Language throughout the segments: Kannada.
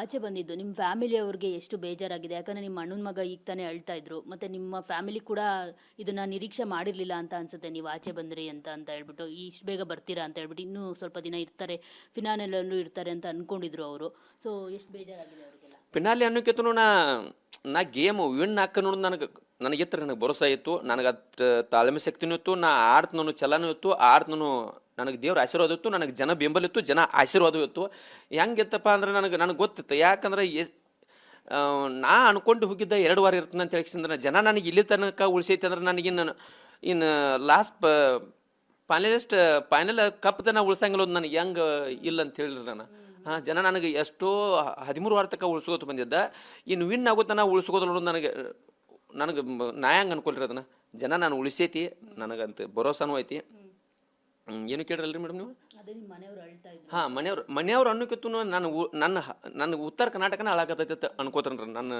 ಆಚೆ ಬಂದಿದ್ದು. ನಿಮ್ಮ ಫ್ಯಾಮಿಲಿ ಅವ್ರಿಗೆ ಎಷ್ಟು ಬೇಜಾರಾಗಿದೆ? ಯಾಕಂದರೆ ನಿಮ್ಮ ಅಣ್ಣನ ಮಗ ಈಗ ತಾನೇ ಅಳ್ತಾ ಇದ್ರು. ಮತ್ತೆ ನಿಮ್ಮ ಫ್ಯಾಮಿಲಿ ಕೂಡ ಇದನ್ನ ನಿರೀಕ್ಷೆ ಮಾಡಿರಲಿಲ್ಲ ಅಂತ ಅನ್ಸುತ್ತೆ. ನೀವು ಆಚೆ ಬಂದ್ರಿ ಅಂತ ಅಂತ ಹೇಳ್ಬಿಟ್ಟು ಇಷ್ಟು ಬೇಗ ಬರ್ತೀರಾ ಅಂತ ಹೇಳ್ಬಿಟ್ಟು ಇನ್ನೂ ಸ್ವಲ್ಪ ದಿನ ಇರ್ತಾರೆ. ಫಿನಾನೆಲ್ಲೂ ಇರ್ತಾರೆ ಅಂತ ಅನ್ಕೊಂಡಿದ್ರು ಅವರು. ಸೊ ಎಷ್ಟು ಬೇಜಾರಾಗಿದೆ ಅವರಿಗೆಲ್ಲ ಪಿನಾಲಿ ಅನ್ನೋಕ್ಕಿಂತನೂ ನಾ ನಾ ಗೇಮ್, ವಿನ್ ನೋಡಿ ನನಗೆ ನನಗಿತ್ತು ನನಗೆ ಭರೋಸಾ ಇತ್ತು. ನನಗೆ ಅದು ತಾಳ್ಮೆ ಶಕ್ತಿನೂ ಇತ್ತು, ನಾ ಆಡ್ತನೂ ಚಲನೂ ಇತ್ತು ಆಡ್ತನೂ ನನಗೆ ದೇವ್ರ ಆಶೀರ್ವಾದ ಇತ್ತು, ನನಗೆ ಜನ ಬೆಂಬಲ ಇತ್ತು, ಜನ ಆಶೀರ್ವಾದ ಇತ್ತು. ಹೆಂಗಿತ್ತಪ್ಪ ಅಂದ್ರೆ ನನಗೆ ನನಗೆ ಗೊತ್ತಿತ್ತು. ಯಾಕಂದ್ರೆ ನಾ ಅನ್ಕೊಂಡು ಹೋಗಿದ್ದ ಎರಡು ವಾರ ಇರ್ತೇನೆ ಅಂತ ಹೇಳಿಸಿದ್ರೆ ಜನ ನನಗೆ ಇಲ್ಲಿ ತನಕ ಉಳಿಸೈತೆ ಅಂದ್ರೆ ನನಗೆ ಇನ್ನು ಲಾಸ್ಟ್ ಫೈನಲಿಸ್ಟ್ ಫೈನಲ್ ಕಪ್ ತನ ಉಳಿಸಂಗಿಲ್ಲ ನನಗೆ ಹೆಂಗೆ ಇಲ್ಲ ಅಂತ ಹೇಳಿರಿ ನಾನು. ಜನ ನನಗೆ ಎಷ್ಟೋ ಹದಿಮೂರು ವಾರ ತನಕ ಉಳಿಸ್ಕೋತ ಬಂದಿದ್ದ. ಇನ್ನು ವಿನ್ ಆಗುತ್ತಾನ ಉಳಿಸ್ಕೋದಿಲ್ಲ ಅನ್ನೋದು ನನಗೆ ನನಗೆ ನಾಯಂಗ್ ಅನ್ಕೊಳ್ರಿ ಅದನ್ನ. ಜನ ನಾನು ಉಳಿಸೈತಿ ನನಗಂತ ಭರೋಸಾನು ಐತಿ. ಏನು ಕೇಳ್ರಲ್ರಿ ಮೇಡಮ್ ನೀವು? ಹಾಂ ಮನೆಯವ್ರು ಮನೆಯವ್ರು ಅನ್ನೋಕ್ಕಿಂತ ನಾನು ನನ್ನ ನನ್ನ ಉತ್ತರ ಕರ್ನಾಟಕನ ಹಾಳಾಕತೈತೆ ಅಂತ ಅನ್ಕೋತಾನ್ರಿ ನನ್ನ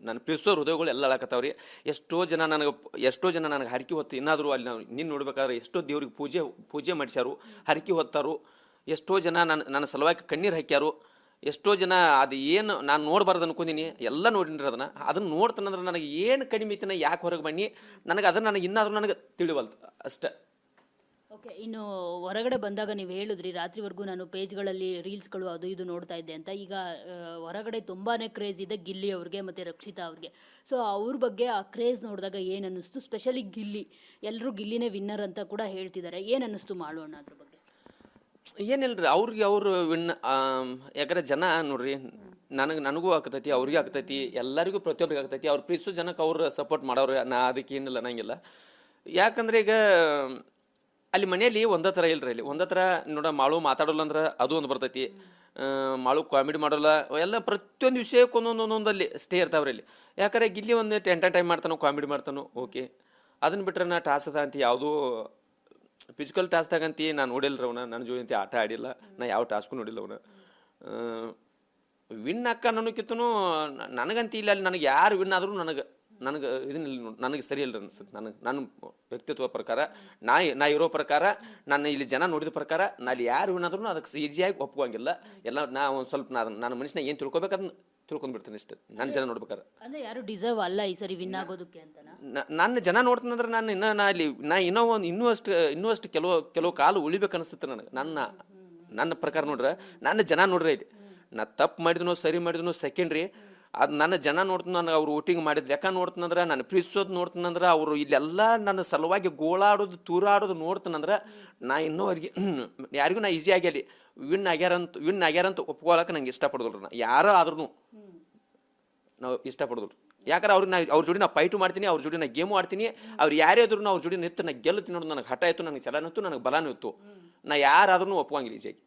ನನ್ನ ಪ್ರೀಸೋ ಹೃದಯಗಳು ಎಲ್ಲ ಹಾಳಾಕತ್ತಾವ್ರಿ ಎಷ್ಟೋ ಜನ ನನಗೆ ಎಷ್ಟೋ ಜನ ನನಗೆ ಹರಕೆ ಹೊತ್ತು ಇನ್ನಾದರೂ ಅಲ್ಲಿ ನಾವು ನಿನ್ನ ನೋಡ್ಬೇಕಾದ್ರೆ ಎಷ್ಟೋ ದೇವ್ರಿಗೆ ಪೂಜೆ ಪೂಜೆ ಮಾಡಿಸ್ಯಾರು ಹರಕೆ ಹೊತ್ತಾರು. ಎಷ್ಟೋ ಜನ ನನ್ನ ನನ್ನ ಸಲುವಾಗಿ ಕಣ್ಣೀರು ಹಾಕ್ಯಾರು. ಎಷ್ಟೋ ಜನ ಅದು ಏನು ನಾನು ನೋಡಬಾರ್ದು ಅನ್ಕೊಂಡಿನಿ. ಎಲ್ಲ ನೋಡಿನ್ರಿ ಅದನ್ನ. ಅದನ್ನ ನೋಡ್ತಾನಂದ್ರೆ ನನಗೆ ಏನು ಕಡಿಮೆ ಐತಿನ ಯಾಕೆ ಹೊರಗೆ ಬನ್ನಿ? ನನಗೆ ಅದನ್ನ ನನಗೆ ಇನ್ನಾದರೂ ನನಗೆ ತಿಳಿವಲ್ತು ಅಷ್ಟೇ. ಓಕೆ, ಇನ್ನು ಹೊರಗಡೆ ಬಂದಾಗ ನೀವು ಹೇಳಿದ್ರಿ, ರಾತ್ರಿವರೆಗೂ ನಾನು ಪೇಜ್ಗಳಲ್ಲಿ ರೀಲ್ಸ್ಗಳು ಅದು ಇದು ನೋಡ್ತಾ ಇದ್ದೆ ಅಂತ. ಈಗ ಹೊರಗಡೆ ತುಂಬಾ ಕ್ರೇಜ್ ಇದೆ ಗಿಲ್ಲಿ ಅವ್ರಿಗೆ ಮತ್ತೆ ರಕ್ಷಿತಾ ಅವ್ರಿಗೆ. ಸೊ, ಅವ್ರ ಬಗ್ಗೆ ಆ ಕ್ರೇಜ್ ನೋಡಿದಾಗ ಏನು ಅನ್ನಿಸ್ತು? ಸ್ಪೆಷಲಿ ಗಿಲ್ಲಿ. ಎಲ್ಲರೂ ಗಿಲ್ಲಿನೇ ವಿನ್ನರ್ ಅಂತ ಕೂಡ ಹೇಳ್ತಿದ್ದಾರೆ. ಏನು ಅನ್ನಿಸ್ತು ಮಾಡೋಣ ಅದ್ರ ಬಗ್ಗೆ? ಏನಿಲ್ರಿ, ಅವ್ರಿಗೆ ಅವ್ರು ವಿನ್ ಯಾಕಂದ್ರೆ ಜನ ನೋಡ್ರಿ, ನನಗೆ, ನನಗೂ ಆಗ್ತೈತಿ, ಅವ್ರಿಗೆ ಆಗ್ತೈತಿ, ಎಲ್ಲರಿಗೂ ಪ್ರತಿಯೊಬ್ಬರಿಗೆ ಆಗ್ತೈತಿ, ಅವ್ರು ಪ್ರೀಸು ಜನಕ್ಕೆ ಅವ್ರು ಸಪೋರ್ಟ್ ಮಾಡೋರು, ನಾ ಅದಕ್ಕೆ ಏನಿಲ್ಲ ಅನ್ನಂಗಿಲ್ಲ ಯಾಕಂದ್ರೆ ಈಗ, ಅಲ್ಲಿ ಮನೆಯಲ್ಲಿ ಒಂದೇ ಥರ ಇಲ್ರಿ ಅಲ್ಲಿ, ಒಂದೇ ಥರ ನೋಡ, ಮಾಳು ಮಾತಾಡೋಲ್ಲ ಅಂದ್ರೆ ಅದು ಒಂದು ಬರ್ತೈತಿ. ಮಾಳು ಕಾಮಿಡಿ ಮಾಡೋಲ್ಲ, ಎಲ್ಲ ಪ್ರತಿಯೊಂದು ವಿಷಯಕ್ಕೆ ಒಂದೊಂದು ಒಂದೊಂದಲ್ಲಿ ಸ್ಟೇ ಇರ್ತಾವ್ರಿ ಅಲ್ಲಿ. ಯಾಕಂದ್ರೆ ಇಲ್ಲಿ ಒಂದು ಎಂಟರ್ಟೈನ್ ಮಾಡ್ತಾನೋ ಕಾಮಿಡಿ ಮಾಡ್ತಾನೋ ಓಕೆ ಅದನ್ನ ಬಿಟ್ರೆ ನಾ ಟಾಸ್ ಅದ ಅಂತ ಯಾವುದೂ ಫಿಸಿಕಲ್ ಟಾಸ್ಕ್ ಅಂತಿ ನಾನು ನೋಡಿಲ್ಲ ಅವನ ನನ್ನ ಜೊತೆ ಆಟ ಆಡಿಲ್ಲ, ನಾ ಯಾವ ಟಾಸ್ಕು ನೋಡಿಲ್ಲ ಅವನ. ವಿನ್ ಅಕ್ಕ ಅನ್ನೋಕ್ಕಿಂತನೂ ನನಗಂತ ಇಲ್ಲ ಅಲ್ಲಿ, ನನಗೆ ಯಾರು ವಿನ್ ಆದರೂ ನನಗೆ. ನನಗೆ ಇದನ್ನ ನನಗೆ ಸರಿ ಇಲ್ಲ ಅನ್ಸುತ್ತೆ. ನನಗೆ ನನ್ನ ವ್ಯಕ್ತಿತ್ವ ಪ್ರಕಾರ ನಾ ನಾ ಇರೋ ಪ್ರಕಾರ ನಾನು ಇಲ್ಲಿ ಜನ ನೋಡಿದ ಪ್ರಕಾರ ನಾ ಅಲ್ಲಿ ಯಾರು ಏನಾದ್ರೂ ಅದಕ್ಕೆ ಈಸಿಯಾಗಿ ಒಪ್ಕೋಂಗಿಲ್ಲ ಎಲ್ಲ ನಾ ಒಂದು ಸ್ವಲ್ಪ ನಾ ನನ್ನ ಮನುಷ್ಯನ ಏನು ತಿಳ್ಕೊಬೇಕು ಅದನ್ನ ತಿಳ್ಕೊಂಡ್ಬಿಡ್ತೀನಿ ಇಷ್ಟೇ ನನ್ನ ಜನ ನೋಡ್ಬೇಕಾರೆ ಅಂದ್ರೆ ಯಾರು ಡಿಸರ್ವ್ ಅಲ್ಲ ಈ ಸರಿ ವಿನ್ ಆಗೋದಕ್ಕೆ ಅಂತ ನನ್ನ ಜನ ಅಂದ್ರೆ ನಾನು ಇನ್ನ ನಾ ಇಲ್ಲಿ ನಾ ಇನ್ನೂ ಒಂದು ಇನ್ನೂ ಅಷ್ಟು ಇನ್ನೂ ಅಷ್ಟು ಕೆಲವು ಕೆಲವು ಕಾಲು ಉಳಿಬೇಕು ಅನಿಸುತ್ತೆ ನನಗೆ. ನನ್ನ ನನ್ನ ಪ್ರಕಾರ ನೋಡ್ರೆ ನನ್ನ ಜನ ನೋಡ್ರೆ ಇಲ್ಲಿ. ನಾ ತಪ್ಪು ಮಾಡಿದ್ನೋ ಸರಿ ಮಾಡಿದ್ನೋ ಸೆಕೆಂಡ್ರಿ ಅದು ನನ್ನ ಜನ ನೋಡ್ತಾನ ಅವ್ರು ವೋಟಿಂಗ್ ಮಾಡಿದ ಲೆಕ್ಕ ನೋಡ್ತಾನಂದ್ರೆ ನಾನು ಪ್ರೀತಿಸೋದು ನೋಡ್ತಾನಂದ್ರೆ ಅವರು ಇಲ್ಲೆಲ್ಲ ನನ್ನ ಸಲುವಾಗಿ ಗೋಳಾಡೋದು, ತೂರಾಡೋದು ನೋಡ್ತಾನಂದ್ರೆ ನಾ ಇನ್ನೂ ಅವ್ರಿಗೆ ಯಾರಿಗೂ ನಾ ಈಸಿ ಆಗ್ಯಾಲಿ. ವಿನ್ ಆಗ್ಯಾರಂತ ವಿನ್ ಆಗ್ಯಾರಂತ ಒಪ್ಕೊಳಕ್ಕೆ ನಂಗೆ ಇಷ್ಟಪಡೋದಿಲ್ಲ ನಾ. ಯಾರೋ ಆದ್ರೂ ನಾವು ಇಷ್ಟಪಡೋದಿಲ್ಲ ಯಾಕಂದ್ರೆ ಅವ್ರಿಗೆ ನಾ, ಅವ್ರ ಜೋಡಿ ನಾ ಫೈಟು ಮಾಡ್ತೀನಿ, ಅವ್ರ ಜೋಡಿ ನಾ ಗೇಮು ಆಡ್ತೀನಿ. ಅವ್ರು ಯಾರೇ ಆದ್ರೂ ಅವ್ರ ಜೋಡಿ ನಿತ್ತು ನಾ ಗೆಲ್ತೀನಿ ನನಗೆ ಹಠ ಇತ್ತು ನನಗೆ ಚಲನ ಇತ್ತು, ನನಗೆ ಬಲನೂ ಇತ್ತು. ನಾ ಯಾರಾದ್ರೂ ಒಪ್ಕೊಂಗಿಲ್ಲ ಈಜಾಗಿ